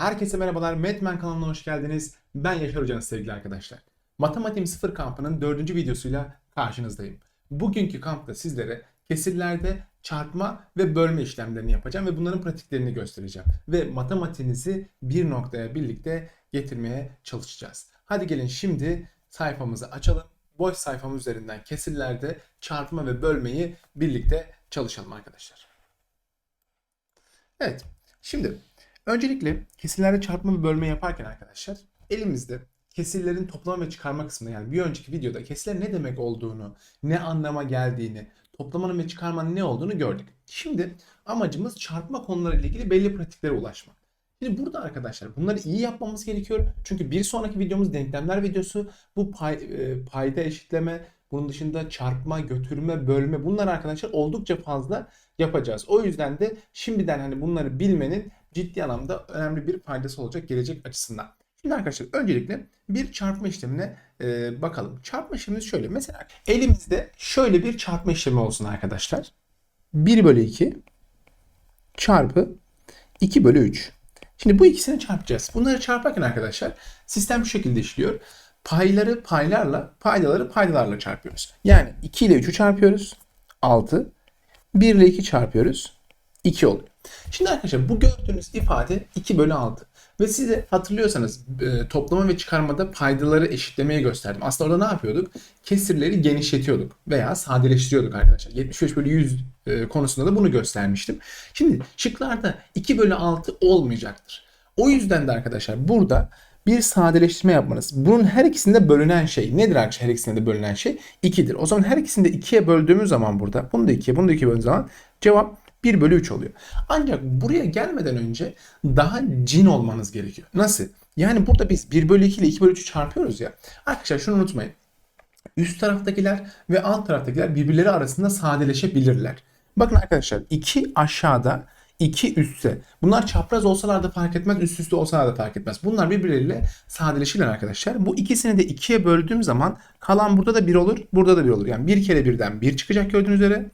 Herkese merhabalar. Metmen kanalına hoş geldiniz. Ben Yaşar Hoca'nız sevgili arkadaşlar. Matematiğim sıfır kampının dördüncü videosuyla karşınızdayım. Bugünkü kampta sizlere kesirlerde çarpma ve bölme işlemlerini yapacağım ve bunların pratiklerini göstereceğim. Ve matematiğinizi bir noktaya birlikte getirmeye çalışacağız. Hadi gelin şimdi sayfamızı açalım. Boş sayfamız üzerinden kesirlerde çarpma ve bölmeyi birlikte çalışalım arkadaşlar. Evet. Şimdi öncelikle kesirlerde çarpma ve bölme yaparken arkadaşlar elimizde kesirlerin toplama ve çıkarma kısmında yani bir önceki videoda kesirler ne demek olduğunu, ne anlama geldiğini, toplamanın ve çıkarmanın ne olduğunu gördük. Şimdi amacımız çarpma konularıyla ilgili belli pratiklere ulaşmak. Şimdi burada arkadaşlar bunları iyi yapmamız gerekiyor. Çünkü bir sonraki videomuz denklemler videosu. Bu pay, e, payda eşitleme, bunun dışında çarpma, götürme, bölme bunlar arkadaşlar oldukça fazla yapacağız. O yüzden de şimdiden hani bunları bilmenin ciddi anlamda önemli bir faydası olacak gelecek açısından. Şimdi arkadaşlar öncelikle bir çarpma işlemine e, bakalım. Çarpma işlemimiz şöyle. Mesela elimizde şöyle bir çarpma işlemi olsun arkadaşlar. 1 bölü 2 çarpı 2 bölü 3. Şimdi bu ikisini çarpacağız. Bunları çarparken arkadaşlar sistem şu şekilde işliyor. Payları paylarla, paydaları paydalarla çarpıyoruz. Yani 2 ile 3'ü çarpıyoruz. 6. 1 ile 2 çarpıyoruz. 2 oluyor. Şimdi arkadaşlar bu gördüğünüz ifade 2 bölü 6. Ve size hatırlıyorsanız e, toplama ve çıkarmada paydaları eşitlemeye gösterdim. Aslında orada ne yapıyorduk? Kesirleri genişletiyorduk veya sadeleştiriyorduk arkadaşlar. 75 bölü 100 e, konusunda da bunu göstermiştim. Şimdi şıklarda 2 bölü 6 olmayacaktır. O yüzden de arkadaşlar burada bir sadeleştirme yapmanız. Bunun her ikisinde bölünen şey nedir arkadaşlar? Her ikisinde de bölünen şey 2'dir. O zaman her ikisini de 2'ye böldüğümüz zaman burada bunu da 2'ye bunu da 2'ye böldüğümüz zaman cevap 1 bölü 3 oluyor. Ancak buraya gelmeden önce daha cin olmanız gerekiyor. Nasıl? Yani burada biz 1 bölü 2 ile 2 bölü 3'ü çarpıyoruz ya. Arkadaşlar şunu unutmayın. Üst taraftakiler ve alt taraftakiler birbirleri arasında sadeleşebilirler. Bakın arkadaşlar 2 aşağıda 2 üstte. Bunlar çapraz olsalar da fark etmez, üst üste olsalar da fark etmez. Bunlar birbirleriyle sadeleşirler arkadaşlar. Bu ikisini de 2'ye böldüğüm zaman kalan burada da 1 olur, burada da 1 olur. Yani 1 kere 1'den 1 çıkacak gördüğünüz üzere.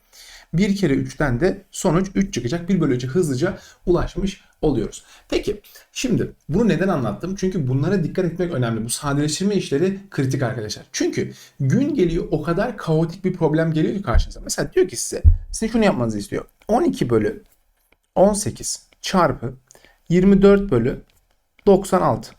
1 kere 3'ten de sonuç 3 çıkacak. 1 bölü 3'e hızlıca ulaşmış oluyoruz. Peki şimdi bunu neden anlattım? Çünkü bunlara dikkat etmek önemli. Bu sadeleştirme işleri kritik arkadaşlar. Çünkü gün geliyor o kadar kaotik bir problem geliyor ki karşınıza. Mesela diyor ki size, size şunu yapmanızı istiyor. 12 bölü 18 çarpı 24 bölü 96.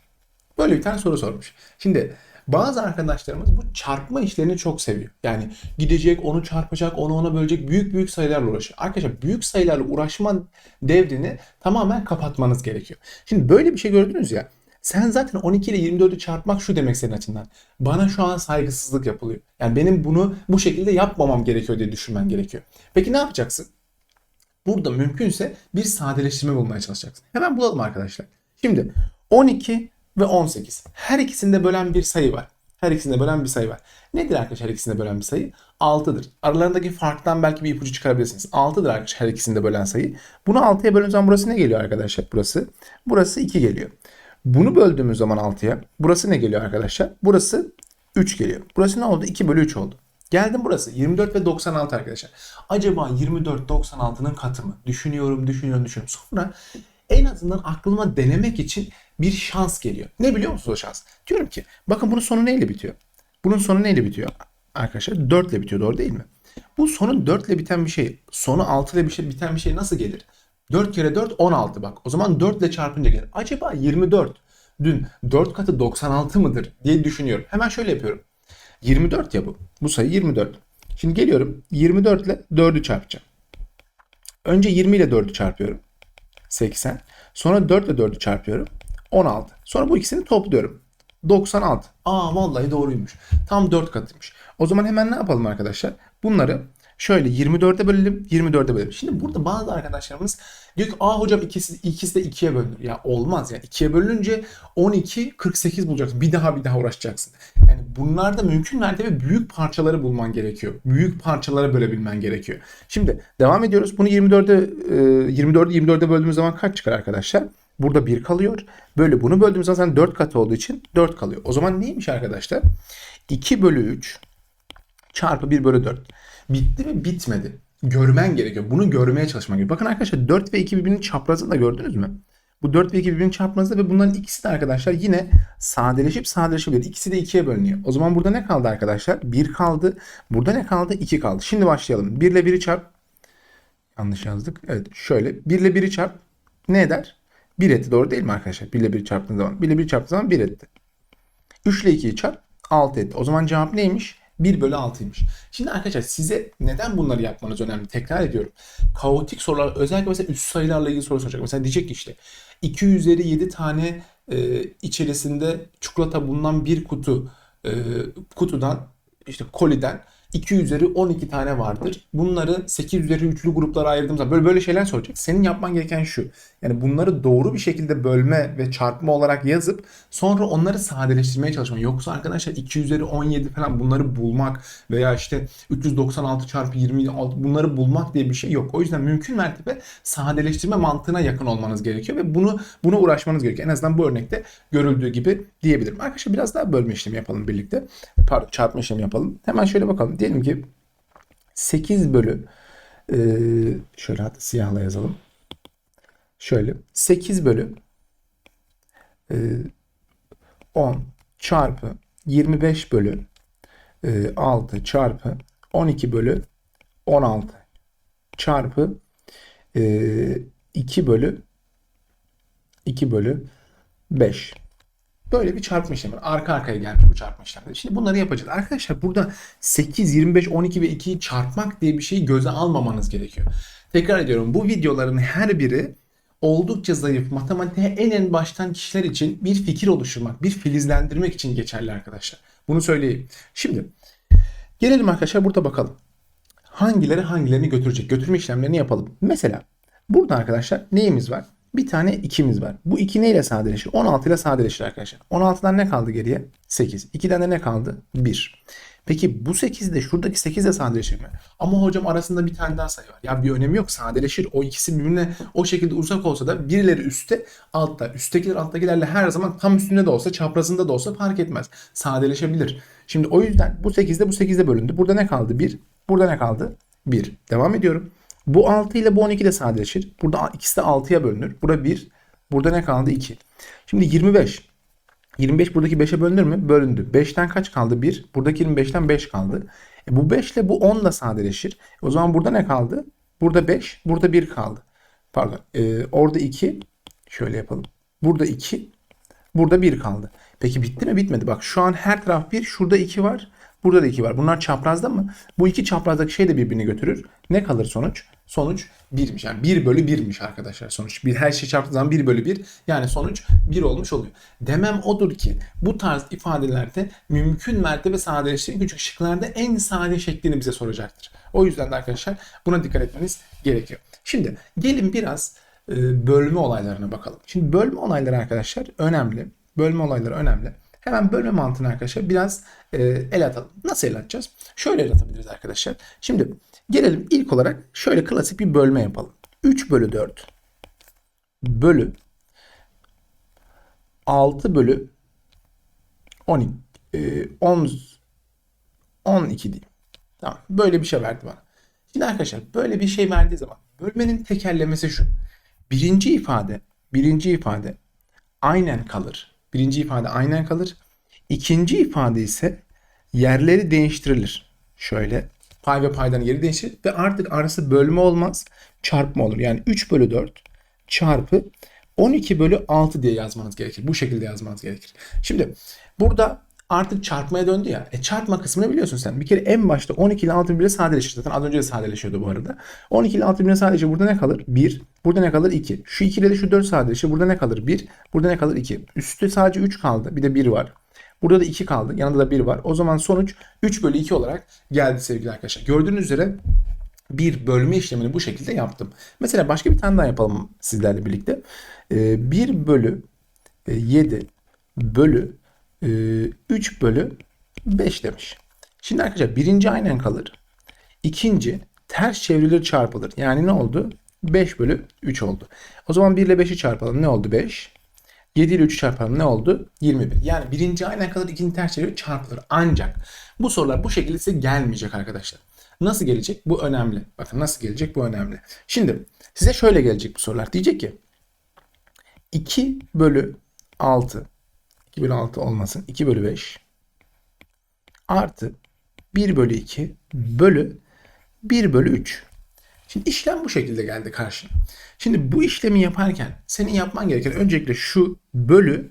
Böyle bir tane soru sormuş. Şimdi bazı arkadaşlarımız bu çarpma işlerini çok seviyor. Yani gidecek, onu çarpacak, onu ona bölecek büyük büyük sayılarla uğraşıyor. Arkadaşlar büyük sayılarla uğraşma devrini tamamen kapatmanız gerekiyor. Şimdi böyle bir şey gördünüz ya. Sen zaten 12 ile 24'ü çarpmak şu demek senin açından. Bana şu an saygısızlık yapılıyor. Yani benim bunu bu şekilde yapmamam gerekiyor diye düşünmen gerekiyor. Peki ne yapacaksın? Burada mümkünse bir sadeleştirme bulmaya çalışacaksın. Hemen bulalım arkadaşlar. Şimdi 12 ve 18. Her ikisinde bölen bir sayı var. Her ikisinde bölen bir sayı var. Nedir arkadaşlar her ikisinde bölen bir sayı? 6'dır. Aralarındaki farktan belki bir ipucu çıkarabilirsiniz. 6'dır arkadaşlar her ikisinde bölen sayı. Bunu 6'ya böldüğümüz zaman burası ne geliyor arkadaşlar? Burası. Burası 2 geliyor. Bunu böldüğümüz zaman 6'ya. Burası ne geliyor arkadaşlar? Burası 3 geliyor. Burası ne oldu? 2 bölü 3 oldu. Geldim burası 24 ve 96 arkadaşlar. Acaba 24 96'nın katı mı? Düşünüyorum, düşünüyorum, düşünüyorum. Sonra en azından aklıma denemek için bir şans geliyor. Ne biliyor musunuz o şans? Diyorum ki bakın bunun sonu neyle bitiyor? Bunun sonu neyle bitiyor? Arkadaşlar 4 ile bitiyor doğru değil mi? Bu sonu 4 ile biten bir şey, sonu 6 ile şey biten bir şey nasıl gelir? 4 kere 4 16 bak. O zaman 4 ile çarpınca gelir. Acaba 24 dün 4 katı 96 mıdır diye düşünüyorum. Hemen şöyle yapıyorum. 24 ya bu. Bu sayı 24. Şimdi geliyorum 24 ile 4'ü çarpacağım. Önce 20 ile 4'ü çarpıyorum. 80. Sonra 4 ile 4'ü çarpıyorum. 16. Sonra bu ikisini topluyorum. 96. Aa vallahi doğruymuş. Tam 4 katıymış. O zaman hemen ne yapalım arkadaşlar? Bunları şöyle 24'e bölelim, 24'e bölelim. Şimdi burada bazı arkadaşlarımız diyor ki aa hocam ikisi, ikisi de 2'ye bölünür. Ya olmaz ya. 2'ye bölününce 12, 48 bulacaksın. Bir daha bir daha uğraşacaksın. Yani bunlarda mümkün mertebe büyük parçaları bulman gerekiyor. Büyük parçalara bölebilmen gerekiyor. Şimdi devam ediyoruz. Bunu 24'e 24'ü 24'e böldüğümüz zaman kaç çıkar arkadaşlar? Burada 1 kalıyor. Böyle bunu böldüğümüz zaman zaten 4 katı olduğu için 4 kalıyor. O zaman neymiş arkadaşlar? 2 bölü 3 çarpı 1 bölü 4. Bitti mi? Bitmedi. Görmen gerekiyor. Bunu görmeye çalışman gerekiyor. Bakın arkadaşlar 4 ve 2 birbirinin çaprazını da gördünüz mü? Bu 4 ve 2 birbirini çarpmazdı ve bunların ikisi de arkadaşlar yine sadeleşip sadeleşebilir. İkisi de 2'ye bölünüyor. O zaman burada ne kaldı arkadaşlar? 1 kaldı. Burada ne kaldı? 2 kaldı. Şimdi başlayalım. 1 ile 1'i çarp. Yanlış yazdık. Evet şöyle. 1 ile 1'i çarp. Ne eder? 1 etti. Doğru değil mi arkadaşlar? 1 ile 1'i çarptığın zaman. 1 ile 1'i çarptığın zaman 1 etti. 3 ile 2'yi çarp. 6 etti. O zaman cevap neymiş? 1 bölü 6'ymış. Şimdi arkadaşlar size neden bunları yapmanız önemli? Tekrar ediyorum. Kaotik sorular özellikle mesela üst sayılarla ilgili soru soracak. Mesela diyecek ki işte 2 üzeri 7 tane e, içerisinde çikolata bulunan bir kutu e, kutudan işte koliden 2 üzeri 12 tane vardır. Bunları 8 üzeri üçlü gruplara ayırdığım zaman böyle böyle şeyler soracak. Senin yapman gereken şu. Yani bunları doğru bir şekilde bölme ve çarpma olarak yazıp sonra onları sadeleştirmeye çalışman. Yoksa arkadaşlar 2 üzeri 17 falan bunları bulmak veya işte 396 çarpı 26 bunları bulmak diye bir şey yok. O yüzden mümkün mertebe sadeleştirme mantığına yakın olmanız gerekiyor ve bunu buna uğraşmanız gerekiyor. En azından bu örnekte görüldüğü gibi diyebilirim. Arkadaşlar biraz daha bölme işlemi yapalım birlikte. Pardon çarpma işlemi yapalım. Hemen şöyle bakalım. Diyelim ki 8 bölü e, şöyle hatta siyahla yazalım. Şöyle 8 bölü e, 10 çarpı 25 bölü e, 6 çarpı 12 bölü 16 çarpı e, 2 bölü 2 bölü 5. Böyle bir çarpma işlemi. Arka arkaya gelmiş bu çarpma işlemleri. Şimdi bunları yapacağız. Arkadaşlar burada 8, 25, 12 ve 2'yi çarpmak diye bir şeyi göze almamanız gerekiyor. Tekrar ediyorum bu videoların her biri oldukça zayıf, matematiğe en en baştan kişiler için bir fikir oluşturmak, bir filizlendirmek için geçerli arkadaşlar. Bunu söyleyeyim. Şimdi gelelim arkadaşlar burada bakalım. Hangileri hangilerini götürecek? Götürme işlemlerini yapalım. Mesela burada arkadaşlar neyimiz var? Bir tane 2'miz var. Bu 2 neyle sadeleşir? 16 ile sadeleşir arkadaşlar. 16'dan ne kaldı geriye? 8. 2'den de ne kaldı? 1. Peki bu 8 de şuradaki 8 de sadeleşir mi? Ama hocam arasında bir tane daha sayı var. Ya bir önemi yok. Sadeleşir. O ikisi birbirine o şekilde uzak olsa da birileri üstte, altta. Üsttekiler alttakilerle her zaman tam üstünde de olsa, çaprazında da olsa fark etmez. Sadeleşebilir. Şimdi o yüzden bu 8 de bu 8'de bölündü. Burada ne kaldı? 1. Burada ne kaldı? 1. Devam ediyorum. Bu 6 ile bu 12 de sadeleşir. Burada ikisi de 6'ya bölünür. Burada 1. Burada ne kaldı? 2. Şimdi 25. 25 buradaki 5'e bölünür mü? Bölündü. 5'ten kaç kaldı? 1. Buradaki 25'ten 5 kaldı. E bu 5 ile bu 10 da sadeleşir. O zaman burada ne kaldı? Burada 5. Burada 1 kaldı. Pardon. E, orada 2. Şöyle yapalım. Burada 2. Burada 1 kaldı. Peki bitti mi? Bitmedi. Bak şu an her taraf 1. Şurada 2 var. Burada da 2 var. Bunlar çaprazda mı? Bu iki çaprazdaki şey de birbirini götürür. Ne kalır sonuç? Sonuç 1'miş. Yani 1 bölü 1'miş arkadaşlar sonuç. Bir, her şey çarptığı zaman 1 bölü 1. Yani sonuç 1 olmuş oluyor. Demem odur ki bu tarz ifadelerde mümkün mertebe sadeleştirin. Küçük şıklarda en sade şeklini bize soracaktır. O yüzden de arkadaşlar buna dikkat etmeniz gerekiyor. Şimdi gelin biraz e, bölme olaylarına bakalım. Şimdi bölme olayları arkadaşlar önemli. Bölme olayları önemli. Hemen bölme mantığını arkadaşlar biraz e, el atalım. Nasıl el atacağız? Şöyle el atabiliriz arkadaşlar. Şimdi gelelim ilk olarak şöyle klasik bir bölme yapalım. 3 bölü 4 bölü 6 bölü 12 e, 10 12 diyeyim. Tamam. Böyle bir şey verdi bana. Şimdi arkadaşlar böyle bir şey verdiği zaman bölmenin tekerlemesi şu. Birinci ifade birinci ifade aynen kalır. Birinci ifade aynen kalır. İkinci ifade ise yerleri değiştirilir. Şöyle pay ve paydanın yeri değişir ve artık arası bölme olmaz çarpma olur. Yani 3 bölü 4 çarpı 12 bölü 6 diye yazmanız gerekir. Bu şekilde yazmanız gerekir. Şimdi burada artık çarpmaya döndü ya. E çarpma kısmını biliyorsun sen. Bir kere en başta 12 ile 6 birbirine sadeleşir. Zaten az önce de sadeleşiyordu bu arada. 12 ile 6 birbirine sadeleşir. Burada ne kalır? 1. Burada ne kalır? 2. Şu 2 ile de şu 4 sadeleşir. Burada ne kalır? 1. Burada ne kalır? 2. Üstte sadece 3 kaldı. Bir de 1 var. Burada da 2 kaldı. Yanında da 1 var. O zaman sonuç 3 bölü 2 olarak geldi sevgili arkadaşlar. Gördüğünüz üzere bir bölme işlemini bu şekilde yaptım. Mesela başka bir tane daha yapalım sizlerle birlikte. 1 bölü 7 bölü 3 bölü 5 demiş. Şimdi arkadaşlar birinci aynen kalır. İkinci ters çevrilir çarpılır. Yani ne oldu? 5 bölü 3 oldu. O zaman 1 ile 5'i çarpalım. Ne oldu? 5. 7 ile 3'ü çarpalım. Ne oldu? 21. Yani birinci aynen kalır. ikinci ters çevrilir çarpılır. Ancak bu sorular bu şekilde size gelmeyecek arkadaşlar. Nasıl gelecek? Bu önemli. Bakın nasıl gelecek? Bu önemli. Şimdi size şöyle gelecek bu sorular. Diyecek ki 2 bölü 6. 2 bölü 6 olmasın. 2 bölü 5 artı 1 bölü 2 bölü 1 bölü 3. Şimdi işlem bu şekilde geldi karşına. Şimdi bu işlemi yaparken senin yapman gereken öncelikle şu bölü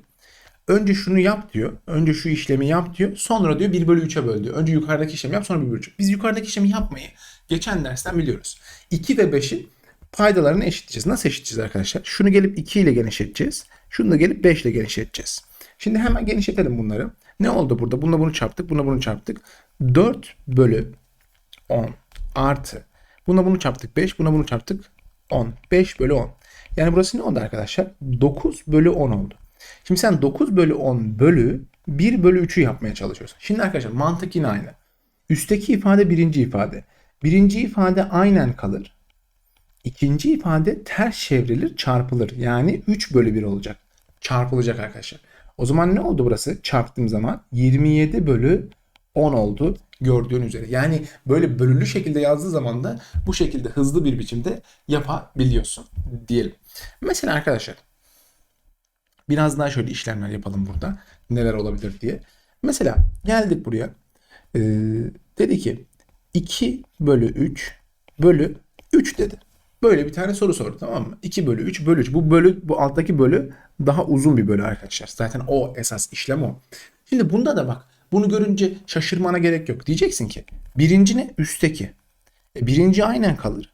önce şunu yap diyor. Önce şu işlemi yap diyor. Sonra diyor 1 bölü 3'e böl diyor. Önce yukarıdaki işlemi yap sonra 1 bölü 3. Biz yukarıdaki işlemi yapmayı geçen dersten biliyoruz. 2 ve 5'in paydalarını eşitleyeceğiz. Nasıl eşitleyeceğiz arkadaşlar? Şunu gelip 2 ile genişleteceğiz. Şunu da gelip 5 ile genişleteceğiz. Şimdi hemen genişletelim bunları. Ne oldu burada? Bununla bunu çarptık. Bununla bunu çarptık. 4 bölü 10 artı. Buna bunu çarptık 5. Buna bunu çarptık 10. 5 bölü 10. Yani burası ne oldu arkadaşlar? 9 bölü 10 oldu. Şimdi sen 9 bölü 10 bölü 1 bölü 3'ü yapmaya çalışıyorsun. Şimdi arkadaşlar mantık yine aynı. Üstteki ifade birinci ifade. Birinci ifade aynen kalır. İkinci ifade ters çevrilir çarpılır. Yani 3 bölü 1 olacak. Çarpılacak arkadaşlar. O zaman ne oldu burası? Çarptığım zaman 27 bölü 10 oldu gördüğün üzere. Yani böyle bölülü şekilde yazdığı zaman da bu şekilde hızlı bir biçimde yapabiliyorsun diyelim. Mesela arkadaşlar biraz daha şöyle işlemler yapalım burada. Neler olabilir diye. Mesela geldik buraya. Ee, dedi ki 2 bölü 3 bölü 3 dedi. Böyle bir tane soru sordu tamam mı? 2 bölü 3 bölü 3. Bu bölü bu alttaki bölü daha uzun bir bölü arkadaşlar. Zaten o esas işlem o. Şimdi bunda da bak bunu görünce şaşırmana gerek yok. Diyeceksin ki birinci ne? Üstteki. E, birinci aynen kalır.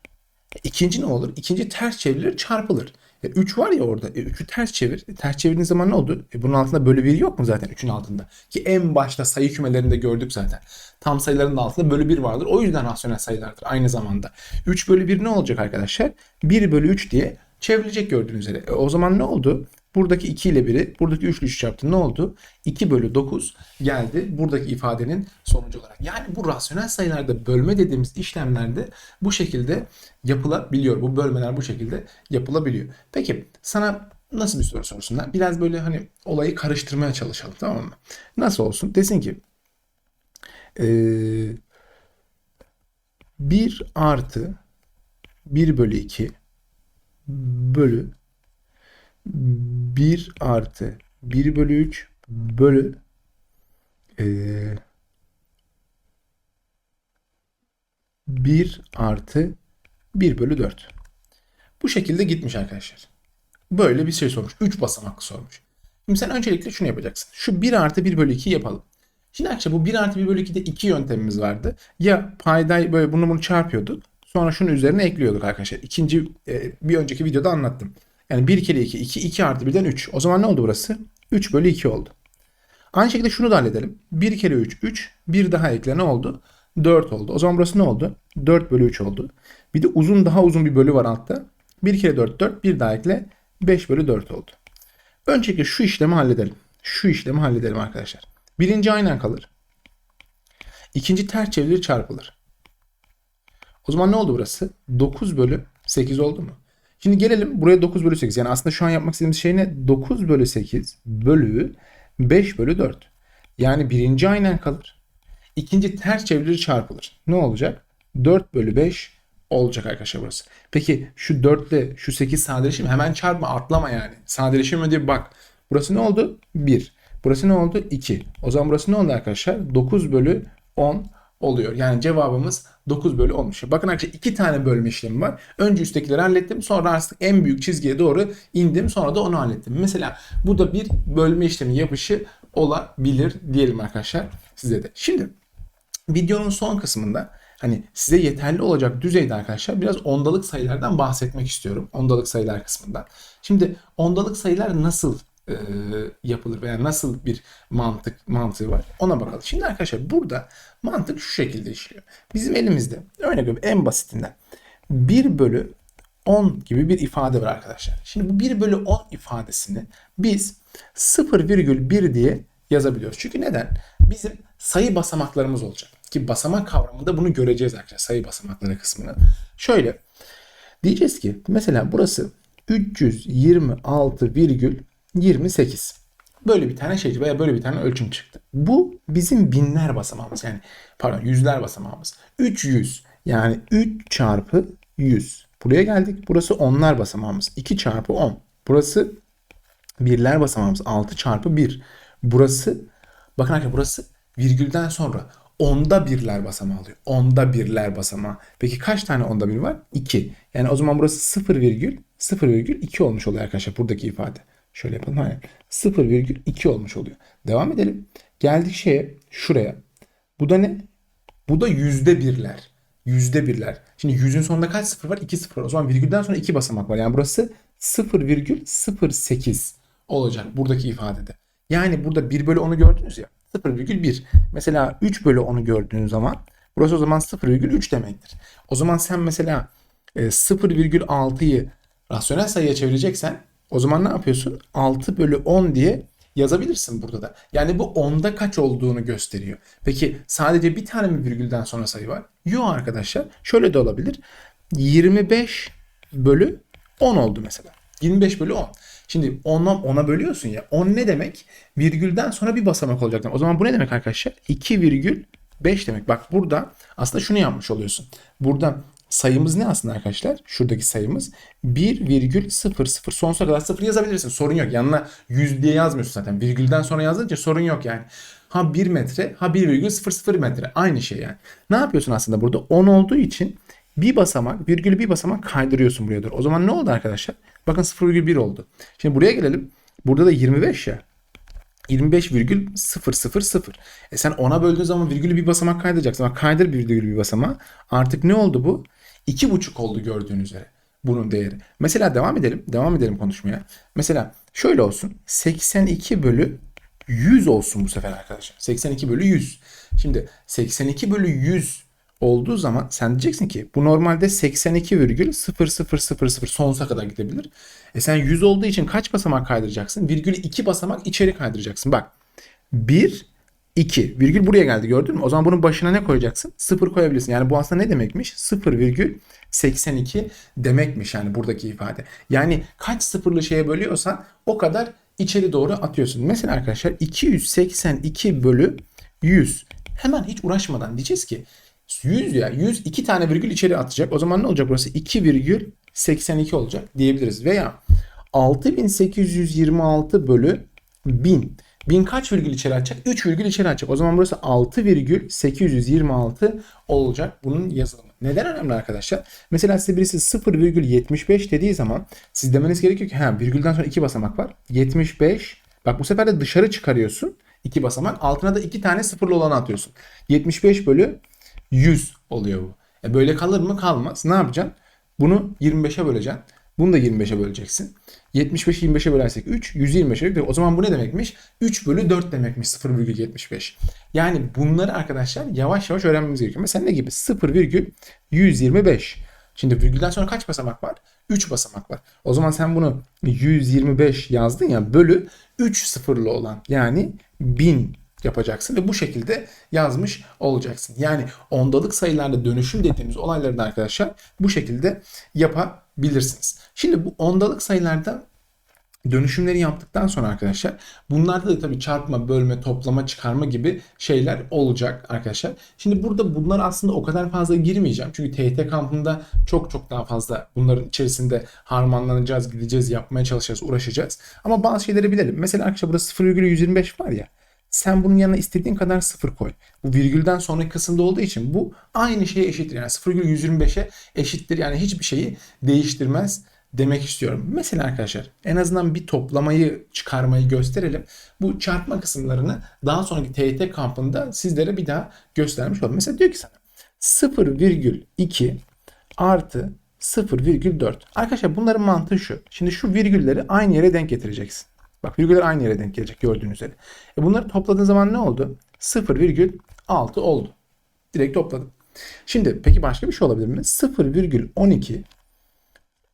E, ikinci ne olur? İkinci ters çevrilir çarpılır. E, 3 var ya orada. E, 3'ü ters çevir. E, ters çevirdiğin zaman ne oldu? E, bunun altında bölü 1 yok mu zaten 3'ün altında? Ki en başta sayı kümelerinde gördük zaten. Tam sayıların altında bölü 1 vardır. O yüzden rasyonel sayılardır aynı zamanda. 3 bölü 1 ne olacak arkadaşlar? 1 bölü 3 diye çevrilecek gördüğünüz üzere. E, o zaman ne oldu? Buradaki 2 ile 1'i buradaki 3 ile 3 çarptı. Ne oldu? 2 bölü 9 geldi buradaki ifadenin sonucu olarak. Yani bu rasyonel sayılarda bölme dediğimiz işlemlerde bu şekilde yapılabiliyor. Bu bölmeler bu şekilde yapılabiliyor. Peki sana nasıl bir soru sorsunlar? Biraz böyle hani olayı karıştırmaya çalışalım tamam mı? Nasıl olsun? Desin ki ee, 1 artı 1 bölü 2 bölü 1 artı 1 bölü 3 bölü e, 1 artı 1 bölü 4. Bu şekilde gitmiş arkadaşlar. Böyle bir şey sormuş. 3 basamaklı sormuş. Şimdi sen öncelikle şunu yapacaksın. Şu 1 artı 1 bölü 2 yapalım. Şimdi arkadaşlar bu 1 artı 1 bölü 2'de iki yöntemimiz vardı. Ya paydayı böyle bunu bunu çarpıyorduk. Sonra şunu üzerine ekliyorduk arkadaşlar. İkinci e, bir önceki videoda anlattım. Yani 1 kere 2, 2, 2 artı 1'den 3. O zaman ne oldu burası? 3 bölü 2 oldu. Aynı şekilde şunu da halledelim. 1 kere 3, 3. 1 daha ekle ne oldu? 4 oldu. O zaman burası ne oldu? 4 bölü 3 oldu. Bir de uzun daha uzun bir bölü var altta. 1 kere 4, 4. 1 daha ekle 5 bölü 4 oldu. Öncelikle şu işlemi halledelim. Şu işlemi halledelim arkadaşlar. Birinci aynen kalır. İkinci ters çevrilir çarpılır. O zaman ne oldu burası? 9 bölü 8 oldu mu? Şimdi gelelim buraya 9 bölü 8. Yani aslında şu an yapmak istediğimiz şey ne? 9 bölü 8 bölü 5 bölü 4. Yani birinci aynen kalır. İkinci ters çevrilir çarpılır. Ne olacak? 4 bölü 5 olacak arkadaşlar burası. Peki şu 4 ile şu 8 sadeleşim hemen çarpma atlama yani. Sadeleşim mi diye bak. Burası ne oldu? 1. Burası ne oldu? 2. O zaman burası ne oldu arkadaşlar? 9 bölü 10 oluyor. Yani cevabımız 9 bölü 10'muş. Bakın arkadaşlar iki tane bölme işlemi var. Önce üsttekileri hallettim. Sonra artık en büyük çizgiye doğru indim. Sonra da onu hallettim. Mesela bu da bir bölme işlemi yapışı olabilir diyelim arkadaşlar size de. Şimdi videonun son kısmında hani size yeterli olacak düzeyde arkadaşlar biraz ondalık sayılardan bahsetmek istiyorum. Ondalık sayılar kısmından. Şimdi ondalık sayılar nasıl e, yapılır veya nasıl bir mantık mantığı var ona bakalım. Şimdi arkadaşlar burada mantık şu şekilde işliyor. Bizim elimizde örnek veriyorum en basitinden 1 bölü 10 gibi bir ifade var arkadaşlar. Şimdi bu 1 bölü 10 ifadesini biz 0,1 diye yazabiliyoruz. Çünkü neden? Bizim sayı basamaklarımız olacak. Ki basamak kavramında bunu göreceğiz arkadaşlar sayı basamakları kısmını. Şöyle diyeceğiz ki mesela burası 326,28. Böyle bir tane şey veya böyle bir tane ölçüm çıktı. Bu bizim binler basamağımız yani pardon yüzler basamağımız. 300 yani 3 çarpı 100. Buraya geldik. Burası onlar basamağımız. 2 çarpı 10. Burası birler basamağımız 6 çarpı 1. Burası bakın arkadaşlar burası virgülden sonra onda birler basamağı alıyor. Onda birler basamağı. Peki kaç tane onda bir var? 2. Yani o zaman burası 0 virgül 0 virgül 2 olmuş oluyor arkadaşlar buradaki ifade. Şöyle yapalım. Aynen. 0 virgül 2 olmuş oluyor. Devam edelim. Geldik şeye şuraya. Bu da ne? Bu da yüzde birler. Yüzde birler. Şimdi yüzün sonunda kaç sıfır var? 2 sıfır var. O zaman virgülden sonra 2 basamak var. Yani burası 0,08 olacak buradaki ifadede. Yani burada 1 bölü 10'u gördünüz ya. 0,1. Mesela 3 bölü 10'u gördüğünüz zaman burası o zaman 0,3 demektir. O zaman sen mesela e, 0,6'yı rasyonel sayıya çevireceksen o zaman ne yapıyorsun? 6 bölü 10 diye yazabilirsin burada da. Yani bu onda kaç olduğunu gösteriyor. Peki sadece bir tane mi virgülden sonra sayı var? Yok arkadaşlar. Şöyle de olabilir. 25 bölü 10 oldu mesela. 25 bölü 10. Şimdi 10'dan 10'a bölüyorsun ya. 10 ne demek? Virgülden sonra bir basamak olacak. O zaman bu ne demek arkadaşlar? 2,5 demek. Bak burada aslında şunu yapmış oluyorsun. Burada sayımız ne aslında arkadaşlar? Şuradaki sayımız 1,00 sonsuza kadar 0 yazabilirsin. Sorun yok. Yanına 100 diye yazmıyorsun zaten. Virgülden sonra yazdığınca sorun yok yani. Ha 1 metre ha 1,00 metre. Aynı şey yani. Ne yapıyorsun aslında burada? 10 olduğu için bir basamak, virgülü bir basamak kaydırıyorsun buraya doğru. O zaman ne oldu arkadaşlar? Bakın 0,1 oldu. Şimdi buraya gelelim. Burada da 25 ya. 25,000. E sen 10'a böldüğün zaman virgülü bir basamak kaydıracaksın. Bak kaydır virgülü bir basamağı. Artık ne oldu bu? 2,5 oldu gördüğünüz üzere. Bunun değeri. Mesela devam edelim. Devam edelim konuşmaya. Mesela şöyle olsun. 82 bölü 100 olsun bu sefer arkadaşlar. 82 bölü 100. Şimdi 82 bölü 100 olduğu zaman sen diyeceksin ki bu normalde 82,0000 sonsuza kadar gidebilir. E sen 100 olduğu için kaç basamak kaydıracaksın? Virgülü 2 basamak içeri kaydıracaksın. Bak 1 2 virgül buraya geldi gördün mü? O zaman bunun başına ne koyacaksın? 0 koyabilirsin. Yani bu aslında ne demekmiş? 0,82 demekmiş yani buradaki ifade. Yani kaç sıfırlı şeye bölüyorsan o kadar içeri doğru atıyorsun. Mesela arkadaşlar 282 bölü 100. Hemen hiç uğraşmadan diyeceğiz ki 100 ya 100 iki tane virgül içeri atacak. O zaman ne olacak burası? 2,82 olacak diyebiliriz. Veya 6826 bölü 1000. 1000 kaç virgül içeri atacak? 3 virgül içeri atacak. O zaman burası 6,826 olacak bunun yazılımı. Neden önemli arkadaşlar? Mesela size birisi 0,75 dediği zaman siz demeniz gerekiyor ki ha virgülden sonra 2 basamak var. 75 bak bu sefer de dışarı çıkarıyorsun. 2 basamak. Altına da 2 tane sıfırlı olanı atıyorsun. 75 bölü 100 oluyor bu. E böyle kalır mı? Kalmaz. Ne yapacaksın? Bunu 25'e böleceksin. Bunu da 25'e böleceksin. 75'i 25'e bölersek 3, 100'ü 25'e bölersek O zaman bu ne demekmiş? 3 bölü 4 demekmiş 0,75. Yani bunları arkadaşlar yavaş yavaş öğrenmemiz gerekiyor. Mesela ne gibi? 0,125. Şimdi virgülden sonra kaç basamak var? 3 basamak var. O zaman sen bunu 125 yazdın ya bölü 3 sıfırlı olan yani 1000 yapacaksın ve bu şekilde yazmış olacaksın. Yani ondalık sayılarda dönüşüm dediğimiz olayları da arkadaşlar bu şekilde yapabilirsiniz. Şimdi bu ondalık sayılarda dönüşümleri yaptıktan sonra arkadaşlar bunlarda da tabii çarpma, bölme, toplama, çıkarma gibi şeyler olacak arkadaşlar. Şimdi burada bunlar aslında o kadar fazla girmeyeceğim. Çünkü TYT kampında çok çok daha fazla bunların içerisinde harmanlanacağız, gideceğiz, yapmaya çalışacağız, uğraşacağız. Ama bazı şeyleri bilelim. Mesela arkadaşlar burada 0,125 var ya. Sen bunun yanına istediğin kadar sıfır koy. Bu virgülden sonraki kısımda olduğu için bu aynı şeye eşittir. Yani 0,125'e eşittir. Yani hiçbir şeyi değiştirmez demek istiyorum. Mesela arkadaşlar en azından bir toplamayı çıkarmayı gösterelim. Bu çarpma kısımlarını daha sonraki TYT kampında sizlere bir daha göstermiş oldum. Mesela diyor ki sana 0,2 artı 0,4. Arkadaşlar bunların mantığı şu. Şimdi şu virgülleri aynı yere denk getireceksin. Bak virgüller aynı yere denk gelecek gördüğünüz üzere. E bunları topladığın zaman ne oldu? 0,6 oldu. Direkt topladım. Şimdi peki başka bir şey olabilir mi? 0,12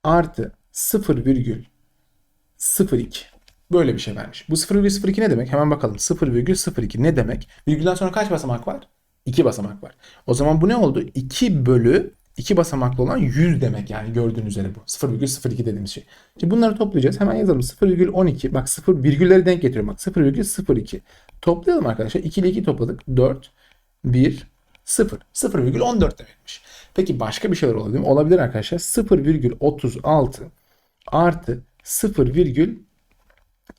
artı 0,02 böyle bir şey vermiş. Bu 0,02 ne demek? Hemen bakalım. 0,02 ne demek? Virgülden sonra kaç basamak var? 2 basamak var. O zaman bu ne oldu? 2 bölü 2 basamaklı olan 100 demek yani gördüğünüz üzere bu. 0,02 dediğimiz şey. Şimdi bunları toplayacağız. Hemen yazalım. 0,12 bak 0 virgülleri denk getiriyorum. Bak 0,02 toplayalım arkadaşlar. 2 ile 2 topladık. 4 1 0 0,14 demekmiş. Peki başka bir şeyler olabilir mi? Olabilir arkadaşlar. 0,36 artı 0,14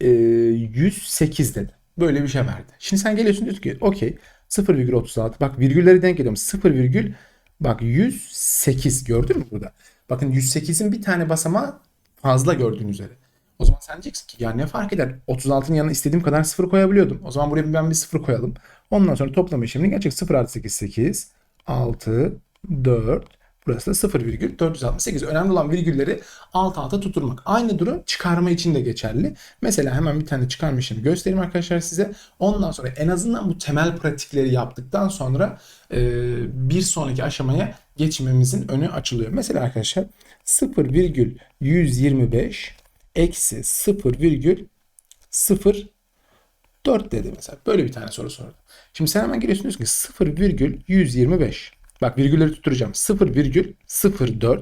e, 108 dedi. Böyle bir şey verdi. Şimdi sen geliyorsun diyorsun ki okey 0,36 bak virgülleri denk geliyorum 0, virgül, bak 108 gördün mü burada? Bakın 108'in bir tane basamağı fazla gördüğün üzere. O zaman sen diyeceksin ki ya ne fark eder? 36'nın yanına istediğim kadar sıfır koyabiliyordum. O zaman buraya ben bir sıfır koyalım. Ondan sonra toplama işlemini gerçek 0 artı 8 8 6 4 Burası da 0,468. Önemli olan virgülleri alt alta tutturmak. Aynı durum çıkarma için de geçerli. Mesela hemen bir tane çıkarma işlemi göstereyim arkadaşlar size. Ondan sonra en azından bu temel pratikleri yaptıktan sonra e, bir sonraki aşamaya geçmemizin önü açılıyor. Mesela arkadaşlar 0,125 eksi 0,04 dedi mesela. Böyle bir tane soru sordu. Şimdi sen hemen geliyorsun diyorsun ki 0,125. Bak virgülleri tutturacağım. 0,04.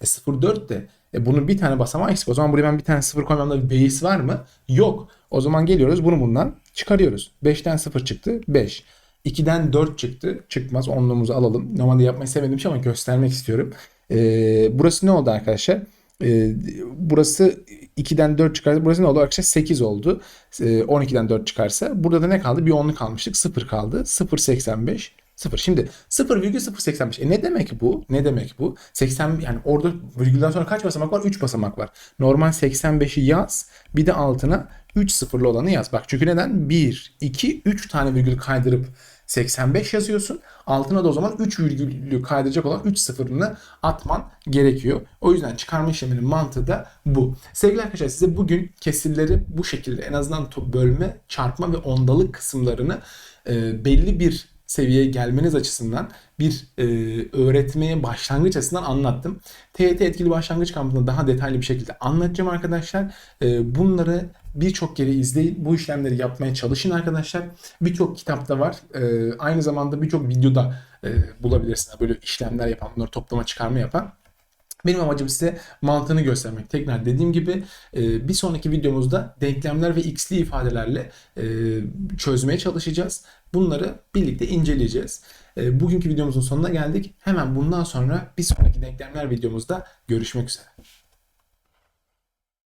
E 0,4 de e bunun bir tane basamağı eksik. O zaman buraya ben bir tane 0 koymamda bir base var mı? Yok. O zaman geliyoruz bunu bundan çıkarıyoruz. 5'ten 0 çıktı. 5. 2'den 4 çıktı. Çıkmaz. Onluğumuzu alalım. Normalde yapmayı sevmediğim şey ama göstermek istiyorum. Ee, burası ne oldu arkadaşlar? Ee, burası 2'den 4 çıkarsa burası ne oldu arkadaşlar? 8 oldu. Ee, 12'den 4 çıkarsa burada da ne kaldı? Bir 10'lu kalmıştık. 0 kaldı. 0.85 0. Şimdi 0,085. E ne demek bu? Ne demek bu? 80 yani orada virgülden sonra kaç basamak var? 3 basamak var. Normal 85'i yaz. Bir de altına 3 sıfırlı olanı yaz. Bak çünkü neden? 1, 2, 3 tane virgül kaydırıp 85 yazıyorsun. Altına da o zaman 3 virgülü kaydıracak olan 3 sıfırını atman gerekiyor. O yüzden çıkarma işleminin mantığı da bu. Sevgili arkadaşlar size bugün kesirleri bu şekilde en azından bölme, çarpma ve ondalık kısımlarını e, belli bir seviyeye gelmeniz açısından bir e, öğretmeye başlangıç açısından anlattım. TYT etkili başlangıç kampında daha detaylı bir şekilde anlatacağım arkadaşlar. E, bunları birçok kere izleyin. Bu işlemleri yapmaya çalışın arkadaşlar. Birçok kitapta var. E, aynı zamanda birçok videoda e, bulabilirsiniz. Böyle işlemler yapan, bunları toplama çıkarma yapan. Benim amacım size mantığını göstermek. Tekrar dediğim gibi e, bir sonraki videomuzda denklemler ve x'li ifadelerle e, çözmeye çalışacağız. Bunları birlikte inceleyeceğiz. E, bugünkü videomuzun sonuna geldik. Hemen bundan sonra bir sonraki denklemler videomuzda görüşmek üzere.